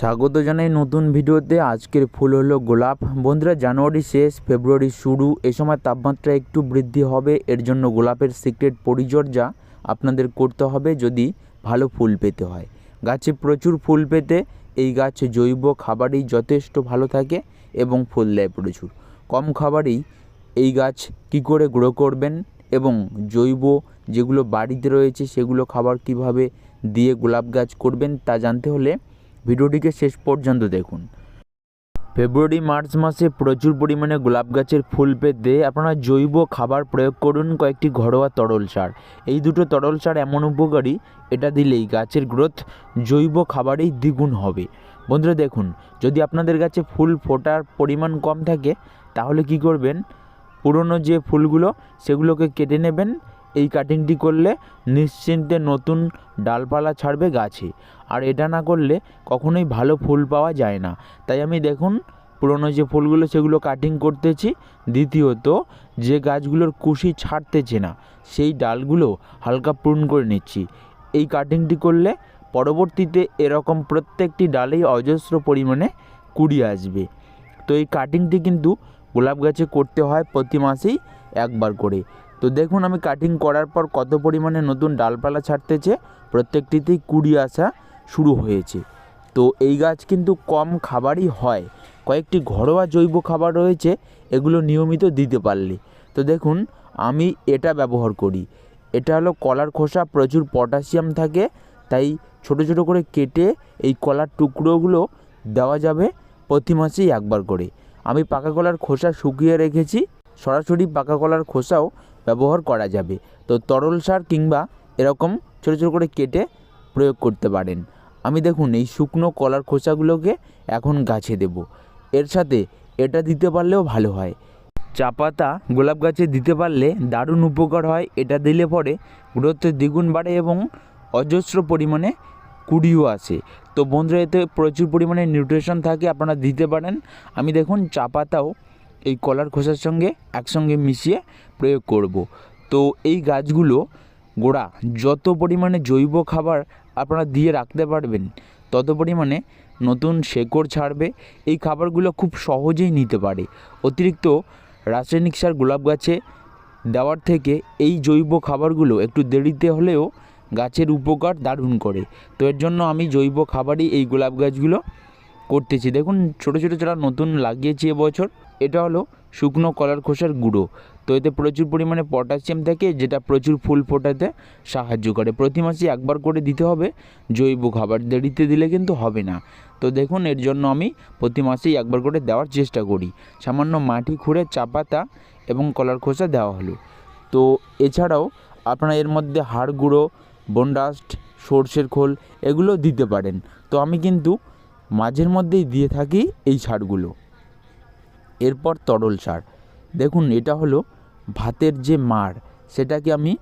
স্বাগত জানাই নতুন ভিডিওতে। আজকের ফুল হলো গোলাপ। বন্ধুরা, জানুয়ারি শেষ, ফেব্রুয়ারি শুরু। এ সময় তাপমাত্রা একটু বৃদ্ধি হবে। এর জন্য গোলাপের সিক্রেট পরিচর্যা আপনাদের করতে হবে যদি ভালো ফুল পেতে হয়। গাছে প্রচুর ফুল পেতে এই গাছ জৈব খাবারই যথেষ্ট ভালো থাকে এবং ফুল দেয় প্রচুর। কম খাবারেই এই গাছ কি করে গ্রো করবেন এবং জৈব যেগুলো বাড়িতে রয়েছে সেগুলো খাবার কীভাবে দিয়ে গোলাপ গাছ করবেন তা জানতে হলে ভিডিওটিকে শেষ পর্যন্ত দেখুন। ফেব্রুয়ারি, মার্চ মাসে প্রচুর পরিমাণে গোলাপ গাছের ফুল পেতে আপনারা জৈব খাবার প্রয়োগ করুন কয়েকটি ঘরোয়া তরল সার। এই দুটো তরল সার এমন উপকারী, এটা দিলেই গাছের গ্রোথ জৈব খাবারেই দ্বিগুণ হবে। বন্ধুরা, দেখুন, যদি আপনাদের গাছে ফুল ফোটার পরিমাণ কম থাকে, তাহলে কি করবেন? পুরনো যে ফুলগুলো, সেগুলোকে কেটে নেবেন এই কাটিংটি করলে নিশ্চিন্তে নতুন ডালপালা ছাড়বে গাছে। আর এটা না করলে কখনোই ভালো ফুল পাওয়া যায় না। তাই আমি দেখুন, পুরনো যে ফুলগুলো, সেগুলো কাটিং করতেছি। দ্বিতীয়ত, যে গাছগুলোর কুশি ছাড়তেছে না, সেই ডালগুলো হালকা পূর্ণ করে নিচ্ছি। এই কাটিংটি করলে পরবর্তীতে এরকম প্রত্যেকটি ডালেই অজস্র পরিমাণে কুড়ি আসবে। তো এই কাটিংটি কিন্তু গোলাপ গাছে করতে হয় প্রতি মাসেই একবার করে। তো দেখুন আমি কাটিং করার পর কত পরিমাণে নতুন ডালপালা ছাড়তেছে, প্রত্যেকটিতেই কুড়ি আসা শুরু হয়েছে। তো এই গাছ কিন্তু কম খাবারই হয়। কয়েকটি ঘরোয়া জৈব খাবার রয়েছে, এগুলো নিয়মিত দিতে পারলে। তো দেখুন, আমি এটা ব্যবহার করি। এটা হলো কলার খোসা, প্রচুর পটাশিয়াম থাকে, তাই ছোট ছোট করে কেটে এই কলার টুকরোগুলো দেওয়া যাবে প্রতি মাসেই একবার করে। আমি পাকা কলার খোসা শুকিয়ে রেখেছি, সরাসরি পাকা কলার খোসাও ব্যবহার করা যাবে। তো তরল সার কিংবা এরকম ছোটো ছোটো করে কেটে প্রয়োগ করতে পারেন। আমি দেখুন, এই শুকনো কলার খোসাগুলোকে এখন গাছে দেব। এর সাথে এটা দিতে পারলেও ভালো হয়। চা পাতা গোলাপ গাছে দিতে পারলে দারুণ উপকার হয়। এটা দিলে পরে গ্রোথ দ্বিগুণ বাড়ে এবং অজস্র পরিমাণে কুড়িও আসে। তো বন্ধুরা, এতে প্রচুর পরিমাণে নিউট্রিশন থাকে, আপনারা দিতে পারেন। আমি দেখুন, চা পাতাও এই কলার খোসার সঙ্গে একসঙ্গে মিশিয়ে প্রয়োগ করব। তো এই গাছগুলো গোড়া যত পরিমাণে জৈব খাবার আপনারা দিয়ে রাখতে পারবেন, তত পরিমাণে নতুন শেকড় ছাড়বে। এই খাবারগুলো খুব সহজেই নিতে পারে। অতিরিক্ত রাসায়নিক সার গোলাপ গাছে দেওয়ার থেকে এই জৈব খাবারগুলো একটু দেরিতে হলেও গাছের উপকার দারুণ করে। তো এর জন্য আমি জৈব খাবারই এই গোলাপ গাছগুলো করতেছি। দেখুন, ছোটো ছোটো, যারা নতুন লাগিয়েছি এবছর এটা হলো শুকনো কলার খোসার গুঁড়ো। তো এতে প্রচুর পরিমাণে পটাশিয়াম থাকে, যেটা প্রচুর ফুল ফোটাতে সাহায্য করে। প্রতি মাসে একবার করে দিতে হবে, জৈব খাবার দেরিতে দিলে কিন্তু হবে না। তো দেখুন, এর জন্য আমি প্রতি মাসেই একবার করে দেওয়ার চেষ্টা করি। সামান্য মাটি খুঁড়ে চা পাতা এবং কলার খোসা দেওয়া হলো। তো এছাড়াও আপনারা এর মধ্যে হাড় গুঁড়ো বনডাস্ট সর্ষের খোল এগুলো দিতে পারেন। তো আমি কিন্তু মাঝের মধ্যেই দিয়ে থাকি এই সারগুলো। এরপর তরল সার। দেখুন, এটা হলো ভাতের যে মাড়, সেটাকে আমি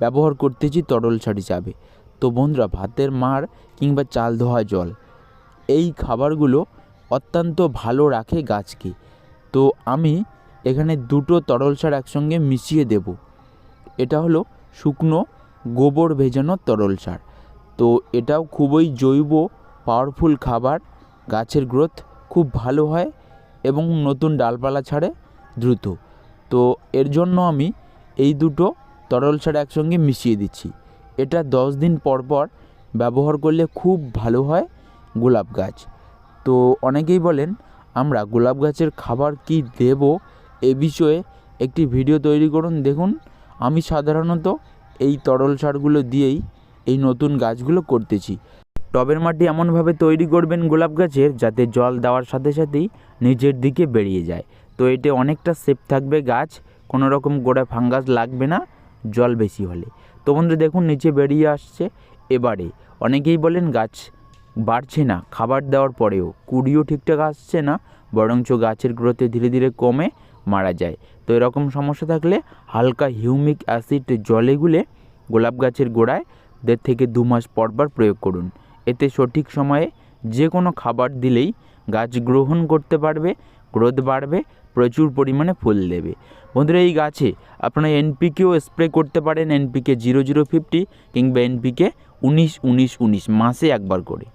ব্যবহার করতেছি তরল সার হিসাবে। তো বন্ধুরা, ভাতের মাড় কিংবা চাল ধোয়া জল, এই খাবারগুলো অত্যন্ত ভালো রাখে গাছকে। তো আমি এখানে দুটো তরল সার একসঙ্গে মিশিয়ে দেব। এটা হলো শুকনো গোবর ভেজানো তরল সার। তো এটাও খুবই জৈব পাওয়ারফুল খাবার। গাছের গ্রোথ খুব ভালো হয়। এবং নতুন ডালপালা ছাড়ে দ্রুত। তো এর জন্য আমি এই দুটো তরল সার একসঙ্গে মিশিয়ে দিচ্ছি। এটা দশ দিন পর পর ব্যবহার করলে খুব ভালো হয় গোলাপ গাছ। তো অনেকেই বলেন, আমরা গোলাপ গাছের খাবার কি দেব? এ বিষয়ে একটি ভিডিও তৈরি করুন, দেখুন। আমি সাধারণত এই তরল সারগুলো দিয়েই এই নতুন গাছগুলো করতেছি। টবের মাটি এমনভাবে তৈরি করবেন গোলাপ গাছের যাতে জল দেওয়ার সাথে সাথেই নিচের দিকে বেরিয়ে যায়। তো এতে অনেকটা সেফ থাকবে গাছ কোনো রকম গোড়ায় ফাঙ্গাস লাগবে না, জল বেশি হলে। তো বন্ধু দেখুন, নিচে বেরিয়ে আসছে। এবারে অনেকেই বলেন, গাছ বাড়ছে না, খাবার দেওয়ার পরেও। কুড়িও ঠিকঠাক আসছে না, বরঞ্চ গাছের গ্রোথে ধীরে ধীরে কমে মারা যায়। তো এরকম সমস্যা থাকলে হালকা হিউমিক অ্যাসিড জলে গুলে গোলাপ গাছের গোড়ায়, দেড় থেকে দু মাস পর পর প্রয়োগ করুন। এতে সঠিক সময়ে যে কোনো খাবার দিলেই গাছ গ্রহণ করতে পারবে, গ্রোথ বাড়বে, প্রচুর পরিমাণে ফুল দেবে। বন্ধুরা, এই গাছে আপনারা এনপিকেও স্প্রে করতে পারেন, এনপিকে জিরো জিরো ফিফটি কিংবা এনপিকে উনিশ উনিশ উনিশ মাসে একবার করে।